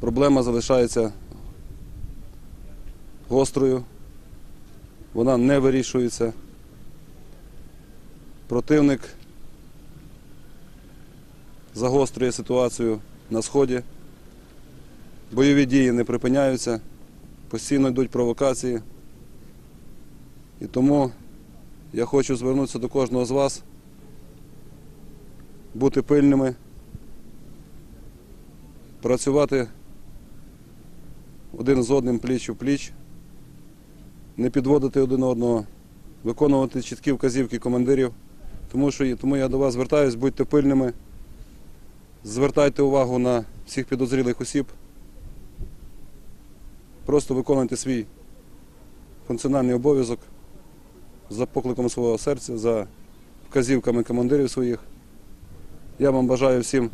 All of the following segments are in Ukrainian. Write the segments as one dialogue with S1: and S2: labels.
S1: Проблема залишається гострою, вона не вирішується. Противник загострює ситуацію на сході. Бойові дії не припиняються, постійно йдуть провокації. І тому я хочу звернутися до кожного з вас, бути пильними, працювати один з одним пліч у пліч, не підводити один одного, виконувати чіткі вказівки командирів. Тому, що, тому я до вас звертаюсь, будьте пильними, звертайте увагу на всіх підозрілих осіб. Просто виконуйте свій функціональний обов'язок за покликом свого серця, за вказівками командирів своїх. Я вам бажаю всім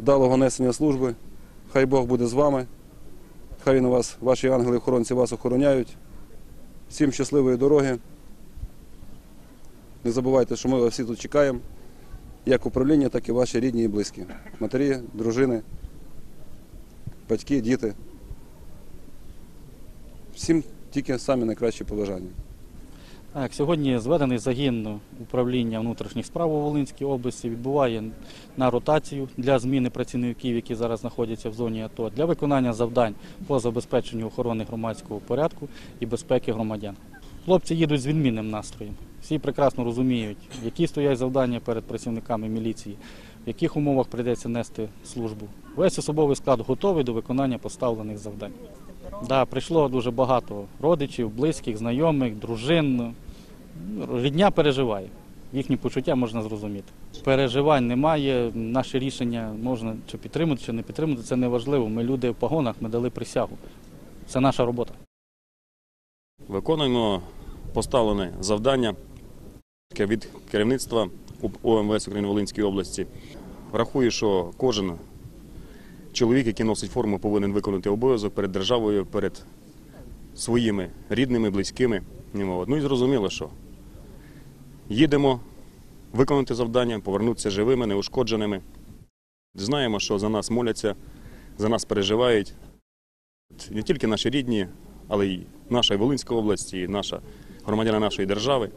S1: вдалого несення служби. Хай Бог буде з вами. Хай він у вас, ваші ангели-охоронці вас охороняють. Всім щасливої дороги. Не забувайте, що ми вас всі тут чекаємо, як управління, так і ваші рідні і близькі. Матері, дружини, батьки, діти. Всім тільки самі найкращі побажання.
S2: Так, сьогодні зведений загін управління внутрішніх справ у Волинській області відбуває на ротацію для зміни працівників, які зараз знаходяться в зоні АТО, для виконання завдань по забезпеченню охорони громадського порядку і безпеки громадян. Хлопці їдуть з відмінним настроєм. Всі прекрасно розуміють, які стоять завдання перед працівниками міліції, в яких умовах прийдеться нести службу. Весь особовий склад готовий до виконання поставлених завдань. Да, прийшло дуже багато родичів, близьких, знайомих, дружин. Рідня переживає. Їхні почуття можна зрозуміти. Переживань немає. Наше рішення можна чи підтримати, чи не підтримати. Це не важливо. Ми люди в погонах, ми дали присягу. Це наша робота.
S3: Виконуємо поставлене завдання від керівництва ОМВС України Волинської області. Рахую, що кожен чоловік, який носить форму, повинен виконати обов'язок перед державою, перед своїми рідними, близькими. Ну і зрозуміло, що їдемо виконати завдання, повернутися живими, неушкодженими. Знаємо, що за нас моляться, за нас переживають не тільки наші рідні, але й наша Волинська область, і наша громадяни нашої держави.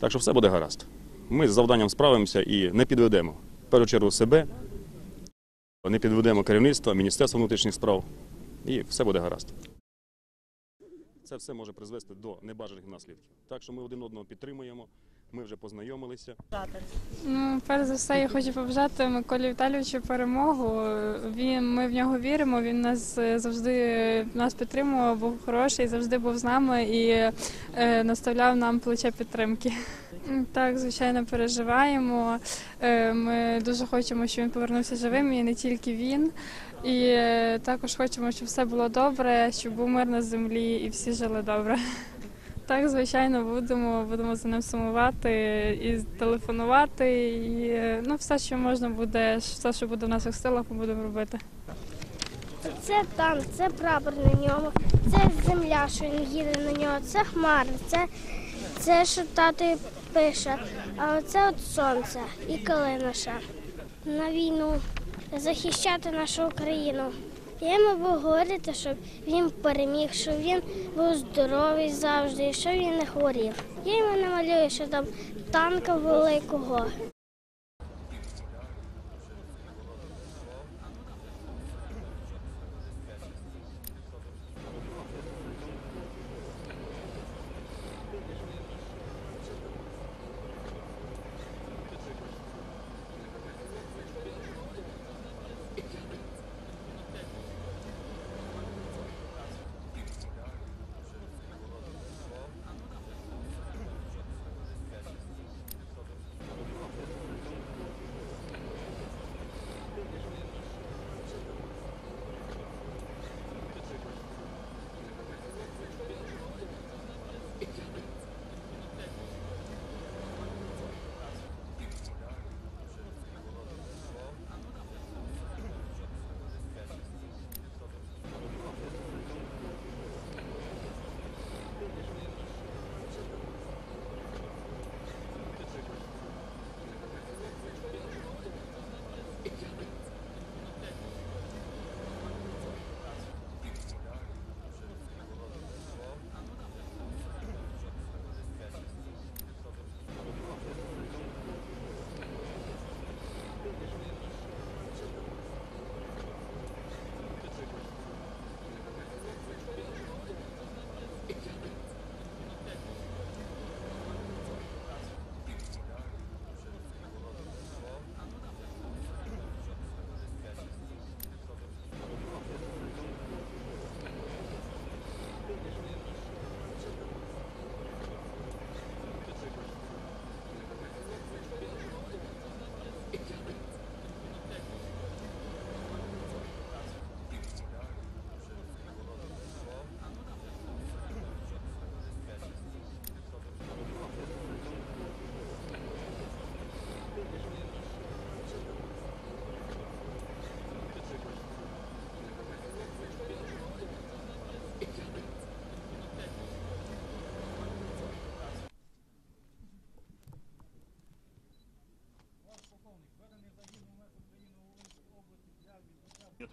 S3: Так що все буде гаразд. Ми з завданням справимося і не підведемо. В першу чергу себе, не підведемо керівництво, Міністерство внутрішніх справ, і все буде гаразд. Це все може призвести до небажаних наслідків. Так що ми один одного підтримуємо, ми вже познайомилися.
S4: Ну, перш за все, я хочу побажати Миколі Віталійовичу перемогу. Він, ми в нього віримо. Він нас е, завжди нас підтримував, був хороший, завжди був з нами і е, наставляв нам плече підтримки. Так, звичайно, переживаємо. Е, Ми дуже хочемо, щоб він повернувся живим, і не тільки він. І е, також хочемо, щоб все було добре, щоб був мир на землі і всі жили добре. Так, звичайно, будемо, будемо за ним сумувати і телефонувати. І ну, все, що можна буде, все, що буде в наших силах, ми будемо робити.
S5: Це танк, це прапор на ньому, це земля, що він їде на нього, це хмари, це, це що тато пише. А оце от сонце і калина ще. На війну захищати нашу Україну. Я йому говорити, щоб він переміг, щоб він був здоровий завжди, щоб він не хворів. Я йому намалюю, що там танка великого.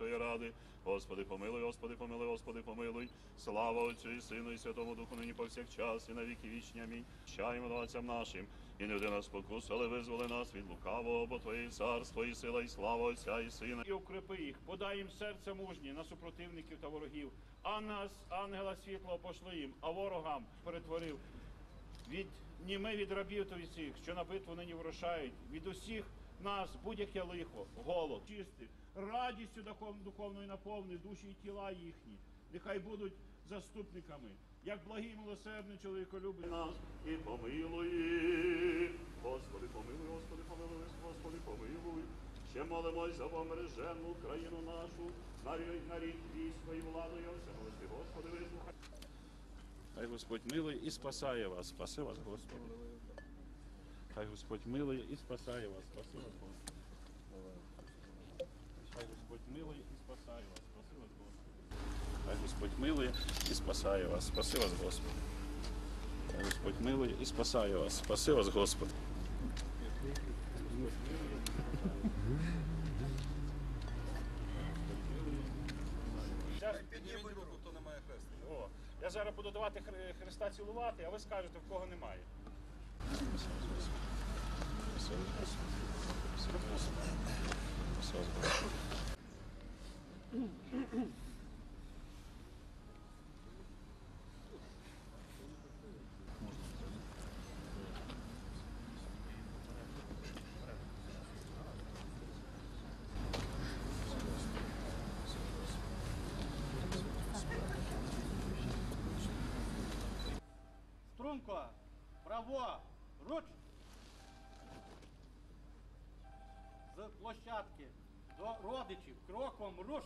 S6: Твої ради, Господи, помилуй, Господи, помилуй, Господи, помилуй. Слава Отцю і Сину, і Святому Духу, нині повсякчас, і на віки вічні. Амінь. Чаємо отцям нашим, і не вди нас спокусу, але визволи нас від лукавого, бо Твоє царство, і сила, і слава Отця і Сина.
S7: і укрепи їх, подай їм серце мужні на супротивників та ворогів. А нас, ангела світлого, пошли їм, а ворогам перетворив. Від німи від рабів та від цих, що на битву нині вирушають, від усіх нас будь-яке лихо, голод, чистив, радістю духов- духовною наповни душі і тіла їхні. Нехай будуть заступниками, як благий милосердний чоловіколюбний
S6: нас і помилуй. Господи, помилуй, Господи, помилуй, Господи, помилуй. Ще молимось за помережену країну нашу, на рі- рік військо і владу, все молити, Господи, вислухай.
S7: Хай Господь милує і спасає вас. Спаси вас, Господи. Хай Господь милує і спасає вас. Спаси вас, Господи. Хай Господь милує і спасає вас. Спаси вас, Господи. Хай Господь милує і спасає вас. Спаси вас, Господи. Хай Господь милує і спасає вас. Спаси вас, Господи.
S1: Піднімуть руку, хто не має хреста.
S7: О, я зараз буду давати хри- Христа цілувати, а ви скажете, в кого немає.
S8: Право, руч. З площадки до родичів кроком руш.